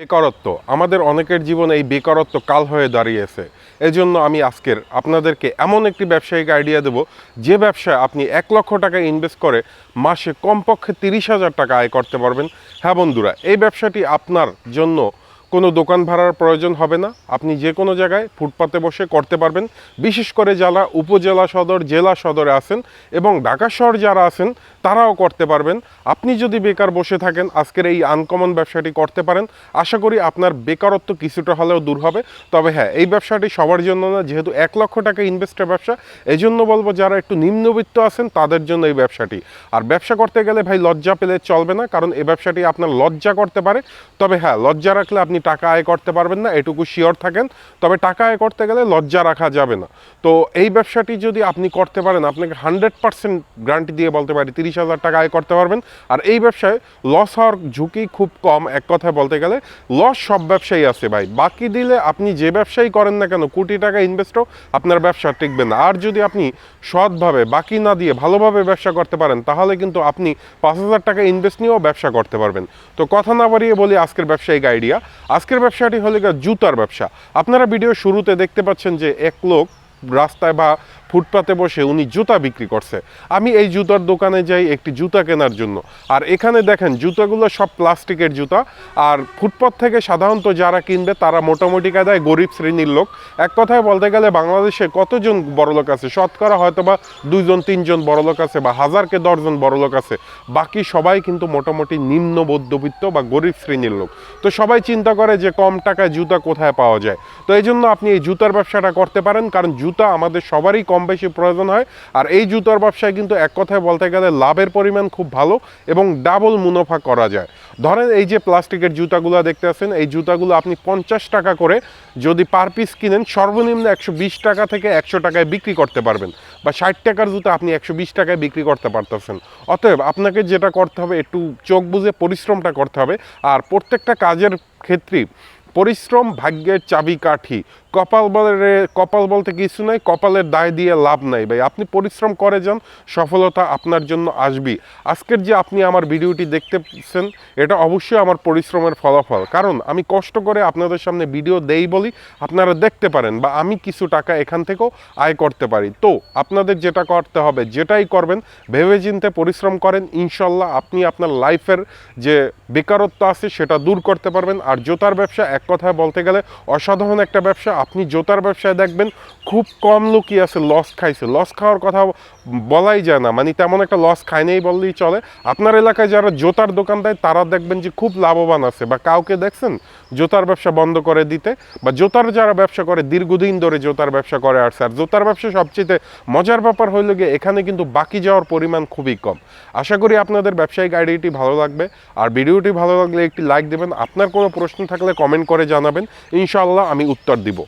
বেকারত্ব। আমাদের অনেকের জীবনে এই বেকারত্ব কাল হয়ে দাঁড়িয়েছে। এজন্য আমি আজকের আপনাদেরকে এমন একটি ব্যবসায়িক আইডিয়া দেব, যে ব্যবসায় আপনি এক লক্ষ টাকা ইনভেস্ট করে মাসে কমপক্ষে তিরিশ হাজার টাকা আয় করতে পারবেন। হ্যাঁ বন্ধুরা, এই ব্যবসাটি আপনার জন্য কোনো দোকান ভাড়ার প্রয়োজন হবে না। আপনি যে কোনো জায়গায় ফুটপাতে বসে করতে পারবেন। বিশেষ করে যারা উপজেলা সদর, জেলা সদরে আছেন এবং ঢাকা শহর যারা আছেন তারাও করতে পারবেন। আপনি যদি বেকার বসে থাকেন, আজকের এই আনকমন ব্যবসাটি করতে পারেন। আশা করি আপনার বেকারত্ব কিছুটা হলেও দূর হবে। তবে হ্যাঁ এই ব্যবসাটি সবার জন্য না, যেহেতু এক লক্ষ টাকা ইনভেস্টের ব্যবসা এই জন্য বলব যারা একটু নিম্নবিত্ত আছেন, তাদের জন্য এই ব্যবসাটি। আর ব্যবসা করতে গেলে ভাই লজ্জা পেলে চলবে না, কারণ এই ব্যবসাটি আপনার লজ্জা করতে পারে। তবে হ্যাঁ লজ্জা রাখলে আপনি টাকা আয় করতে পারবেন না, এটুকু শিওর থাকেন। তবে টাকা আয় করতে গেলে লজ্জা রাখা যাবে না। তো এই ব্যবসাটি যদি আপনি করতে পারেন, আপনাকে হান্ড্রেড পার্সেন্ট গ্যারান্টি দিয়ে বলতে পারি তিরিশ হাজার টাকা আয় করতে পারবেন। আর এই ব্যবসায় লস হওয়ার ঝুঁকি খুব কম, এক কথায় বলতে গেলে। লস সব ব্যবসায়ী আছে ভাই। বাকি দিলে আপনি যে ব্যবসায়ী করেন না কেন, কোটি টাকা ইনভেস্টও আপনার ব্যবসা টিকবে না। আর যদি আপনি সৎভাবে, বাকি না দিয়ে ভালোভাবে ব্যবসা করতে পারেন, তাহলে কিন্তু আপনি পাঁচ হাজার টাকা ইনভেস্ট নিয়েও ব্যবসা করতে পারবেন। তো কথা না বাড়িয়ে বলি আজকের ব্যবসায়িক আইডিয়া আজকের ব্যবসাটি হলো জুতার ব্যবসা। আপনারা ভিডিও শুরুতে দেখতে পাচ্ছেন যে এক লোক রাস্তায় বা ফুটপাতে বসে উনি জুতা বিক্রি করছে। আমি এই জুতার দোকানে যাই একটি জুতা কেনার জন্য। আর এখানে দেখেন, জুতাগুলো সব প্লাস্টিকের জুতা। আর ফুটপাত থেকে সাধারণত যারা কিনবে, তারা মোটামুটি কায়দায় গরিব শ্রেণির লোক। এক কথায় বলতে গেলে বাংলাদেশে কতজন বড়লোক আছে? শতকরা হয়তো বা দুইজন, তিনজন বড়লোক আছে বা হাজারকে দশজন বড়লোক আছে। বাকি সবাই কিন্তু মোটামুটি নিম্ন মধ্যবিত্ত বা গরিব শ্রেণির লোক। তো সবাই চিন্তা করে যে কম টাকায় জুতা কোথায় পাওয়া যায়। তো এই জন্য আপনি এই জুতার ব্যবসাটা করতে পারেন, কারণ জুতা আমাদের সবারই কম বেশি প্রয়োজন হয়। আর এই জুতার ব্যবসায় কিন্তু এক কথায় বলতে গেলে লাভের পরিমাণ খুব ভালো এবং ডাবল মুনাফা করা যায়। ধরেন এই যে প্লাস্টিকের জুতাগুলো দেখতে আছেন এই জুতাগুলো আপনি পঞ্চাশ টাকা করে যদি পার পিস কিনেন, সর্বনিম্ন একশো বিশ টাকা থেকে একশো টাকায় বিক্রি করতে পারবেন বা ষাট টাকার জুতা আপনি একশো বিশ টাকায় বিক্রি করতে পারতেছেন। অতএব আপনাকে যেটা করতে হবে, একটু চোখ বুঝে পরিশ্রমটা করতে হবে। আর প্রত্যেকটা কাজের ক্ষেত্রে পরিশ্রম, ভাগ্যের চাবিকাঠি কপাল বলে কপাল বলতে কিছু নাই, কপালের দায় দিয়ে লাভ নাই ভাই। আপনি পরিশ্রম করে যান, সফলতা আপনার জন্য আসবি আজকের যে আপনি আমার ভিডিওটি দেখতেছেন, এটা অবশ্যই আমার পরিশ্রমের ফলাফল। কারণ আমি কষ্ট করে আপনাদের সামনে ভিডিও দেই বলি, আপনারা দেখতে পারেন বা আমি কিছু টাকা এখান থেকেও আয় করতে পারি। তো আপনাদের যেটা করতে হবে, যেটাই করবেন ভেবে চিন্তে পরিশ্রম করেন, ইনশাল্লাহ আপনি আপনার লাইফের যে বেকারত্ব আছে সেটা দূর করতে পারবেন। আর জোতার ব্যবসা এক কথায় বলতে গেলে অসাধারণ একটা ব্যবসা। আপনি জোতার ব্যবসায় দেখবেন খুব কম লোকই আছে লস খাইছে। লস খাওয়ার কথা বলাই যায় না। মানে তেমন একটা লস খায় নেই বললেই চলে। আপনার এলাকায় যারা জোতার দোকান দেয়, তারা দেখবেন যে খুব লাভবান আছে। বা কাউকে দেখছেন জোতার ব্যবসা বন্ধ করে দিতে? বা জোতার যারা ব্যবসা করে, দীর্ঘদিন ধরে জোতার ব্যবসা করে আর স্যার, জোতার ব্যবসা সবচেয়ে মজার ব্যাপার হইল গিয়ে এখানে কিন্তু বাকি যাওয়ার পরিমাণ খুবই কম। আশা করি আপনাদের ব্যবসায়িক আইডিয়াটি ভালো লাগবে। আর ভিডিওটি ভালো লাগলে একটি লাইক দেবেন। আপনার কোনো প্রশ্ন থাকলে কমেন্ট করে জানাবেন। ইনশাআল্লাহ আমি উত্তর দিব।